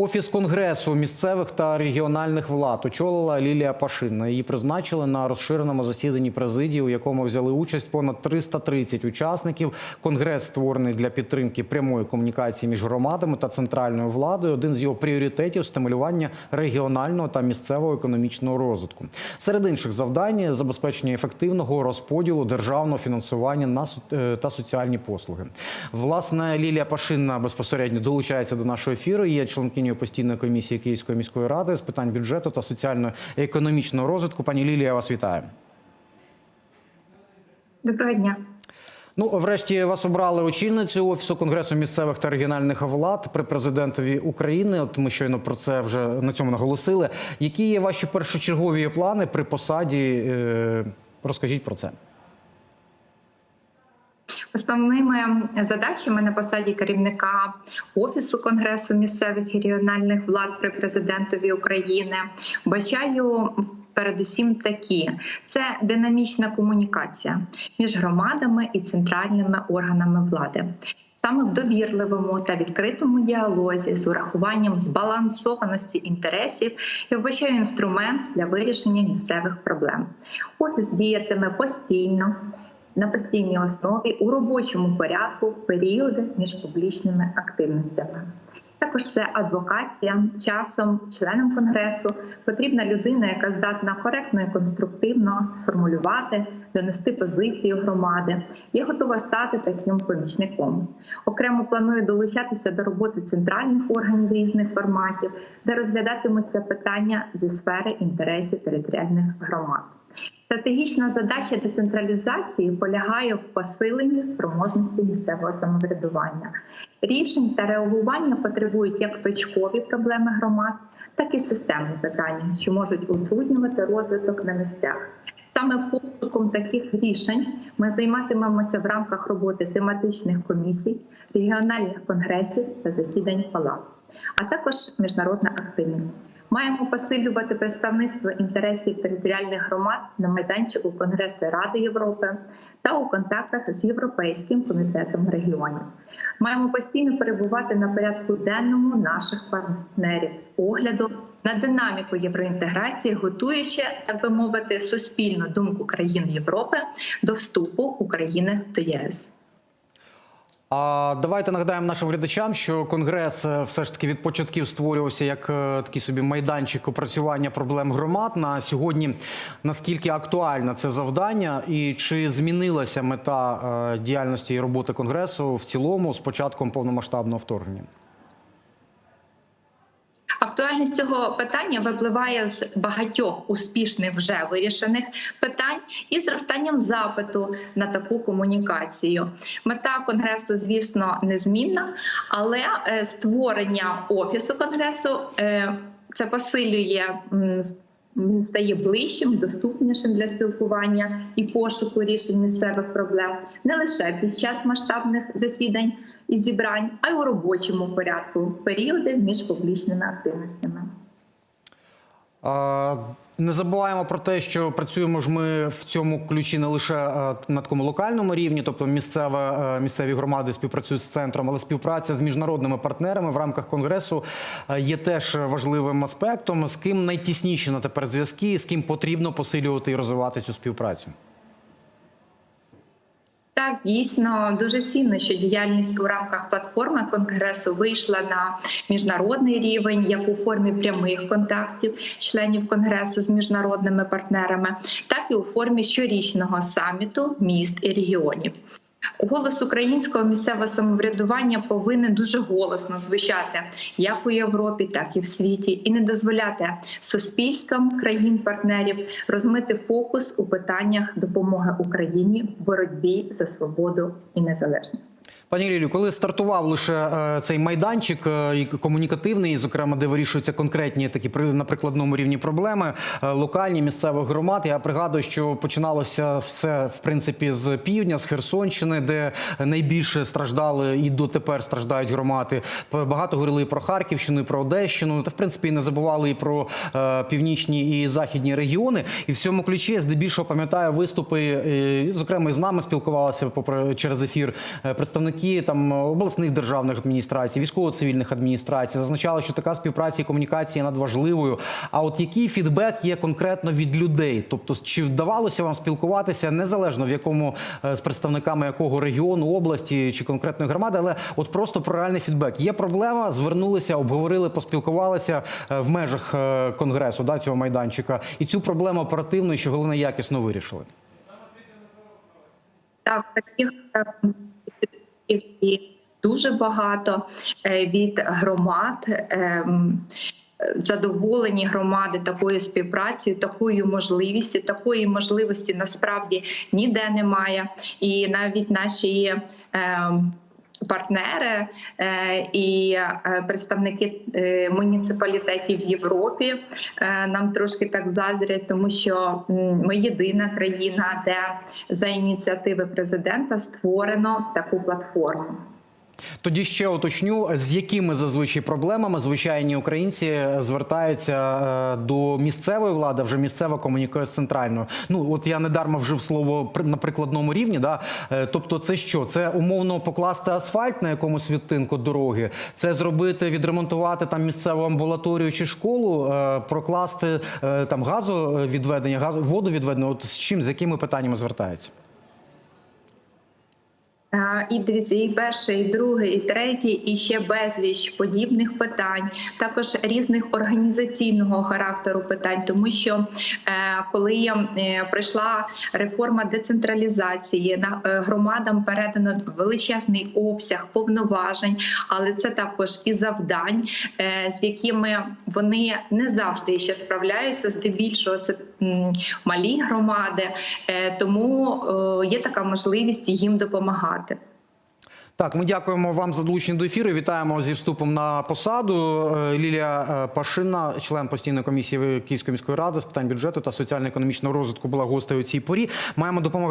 Офіс конгресу місцевих та регіональних влад очолила Лілія Пашинна. Її призначили на розширеному засіданні президії, у якому взяли участь понад 330 учасників. Конгрес створений для підтримки прямої комунікації між громадами та центральною владою. Один з його пріоритетів стимулювання регіонального та місцевого економічного розвитку. Серед інших завдань забезпечення ефективного розподілу державного фінансування на е, та соціальні послуги. Власне, Лілія Пашинна безпосередньо долучається до нашого ефіру. Є членкинею постійної комісії Київської міської ради з питань бюджету та соціально-економічного розвитку. Пані Лілія, вас вітаю. Доброго дня. Ну, врешті вас обрали очільницю офісу конгресу місцевих та регіональних влад при президентові України. От ми щойно про це вже на цьому наголосили. Які є ваші першочергові плани при посаді? Е, Розкажіть про це. Основними задачами на посаді керівника офісу конгресу місцевих і регіональних влад при президентові України бачаю передусім такі: це динамічна комунікація між громадами і центральними органами влади. Саме в довірливому та відкритому діалозі з урахуванням збалансованості інтересів я вбачаю інструмент для вирішення місцевих проблем. Офіс діятиме постійно на постійній основі у робочому порядку в періоди між публічними активностями. Також це адвокація часом членам конгресу потрібна людина, яка здатна коректно і конструктивно сформулювати, донести позицію громади. Я готова стати таким помічником. Окремо планую долучатися до роботи центральних органів різних форматів, де розглядатимуться питання зі сфери інтересів територіальних громад. Стратегічна задача децентралізації полягає в посиленні спроможності місцевого самоврядування. Рішень та реагування потребують як точкові проблеми громад, так і системні питання, що можуть утруднювати розвиток на місцях. Саме пошуком таких рішень ми займатимемося в рамках роботи тематичних комісій, регіональних конгресів та засідань палат, а також міжнародна активність. Маємо посилювати представництво інтересів територіальних громад на майданчику Конгресу Ради Європи та у контактах з Європейським комітетом регіонів. Маємо постійно перебувати на порядку денному наших партнерів з огляду на динаміку євроінтеграції, готуючи, так би мовити, суспільну думку країн Європи до вступу України до ЄС. А давайте нагадаємо нашим глядачам, що конгрес е, все ж таки від початків створювався як е, такий собі майданчик опрацювання проблем громад. На сьогодні наскільки актуальне це завдання, і чи змінилася мета е, діяльності і роботи конгресу в цілому з початком повномасштабного вторгнення? Актуальність цього питання випливає з багатьох успішних вже вирішених питань і зростанням запиту на таку комунікацію. Мета конгресу, звісно, незмінна, але е, створення офісу конгресу е, це посилює. Він стає ближчим, доступнішим для спілкування і пошуку рішень місцевих проблем не лише під час масштабних засідань і зібрань, а й у робочому порядку в періоди між публічними активностями. А, Не забуваємо про те, що працюємо ж ми в цьому ключі не лише е, на такому локальному рівні, тобто місцева, е, місцеві громади співпрацюють з центром, але співпраця з міжнародними партнерами в рамках конгресу е, є теж важливим аспектом. З ким найтісніші на тепер зв'язки, з ким потрібно посилювати і розвивати цю співпрацю. Так, дійсно дуже цінно, що діяльність у рамках платформи конгресу вийшла на міжнародний рівень, як у формі прямих контактів членів конгресу з міжнародними партнерами, так і у формі щорічного саміту міст і регіонів. Голос українського місцевого самоврядування повинен дуже голосно звучати як у Європі, так і в світі, і не дозволяти суспільствам країн-партнерів розмити фокус у питаннях допомоги Україні в боротьбі за свободу і незалежність. Пані Лілю, коли стартував лише е, цей майданчик е, комунікативний, зокрема, де вирішуються конкретні такі на прикладному рівні проблеми, е, локальні місцевих громад. Я пригадую, що починалося все в принципі з півдня, з Херсонщини, де найбільше страждали і дотепер страждають громади. Багато говорили і про Харківщину, і про Одещину. Та в принципі не забували і про північні і західні регіони. І в цьому ключі я здебільшого пам'ятаю виступи, зокрема, і з нами спілкувалися попри через ефір представники представники там обласних державних адміністрацій, військово-цивільних адміністрацій зазначали, що така співпраця і комунікація надважливою. А от який фідбек є конкретно від людей? Тобто, чи вдавалося вам спілкуватися незалежно в якому е, з представниками якого регіону, області чи конкретної громади, але от просто про реальний фідбек. Є проблема, звернулися, обговорили, поспілкувалися е, в межах е, конгресу да, цього майданчика, і цю проблему оперативно що головне якісно вирішили. Так, таких і дуже багато е, від громад. ем, Задоволені громади такою співпрацею, такою можливістю. Такої можливості насправді ніде немає. І навіть наші ем, партнери е, і е, представники е, муніципалітетів в Європі нам трошки так заздрять, тому що ми єдина країна, де за ініціативи президента створено таку платформу. Тоді ще уточню, з якими зазвичай проблемами звичайні українці звертаються е, до місцевої влади, вже місцева комунікує з центральною. Ну от я недарма вжив слово на прикладному рівні. Да? Е, Тобто, це що? Це умовно покласти асфальт на якомусь відтинку дороги, це зробити, відремонтувати там місцеву амбулаторію чи школу, е, прокласти е, там газовідведення, газу водовідведення. От з чим, з якими питаннями звертаються? Е, І дивіться, і перше, і друге, і третє, і ще безліч подібних питань, також різних організаційного характеру питань, тому що е, коли е, прийшла реформа децентралізації, громадам передано величезний обсяг повноважень, але це також і завдань, з якими вони не завжди ще справляються. Здебільшого це малі громади, тому є така можливість їм допомагати. Так, ми дякуємо вам за долучення до ефіру. Вітаємо зі вступом на посаду. Е, Лілія е, Пашина, член постійної комісії Київської міської ради з питань бюджету та соціально-економічного розвитку, була гостею у цій порі. Маємо допомагати.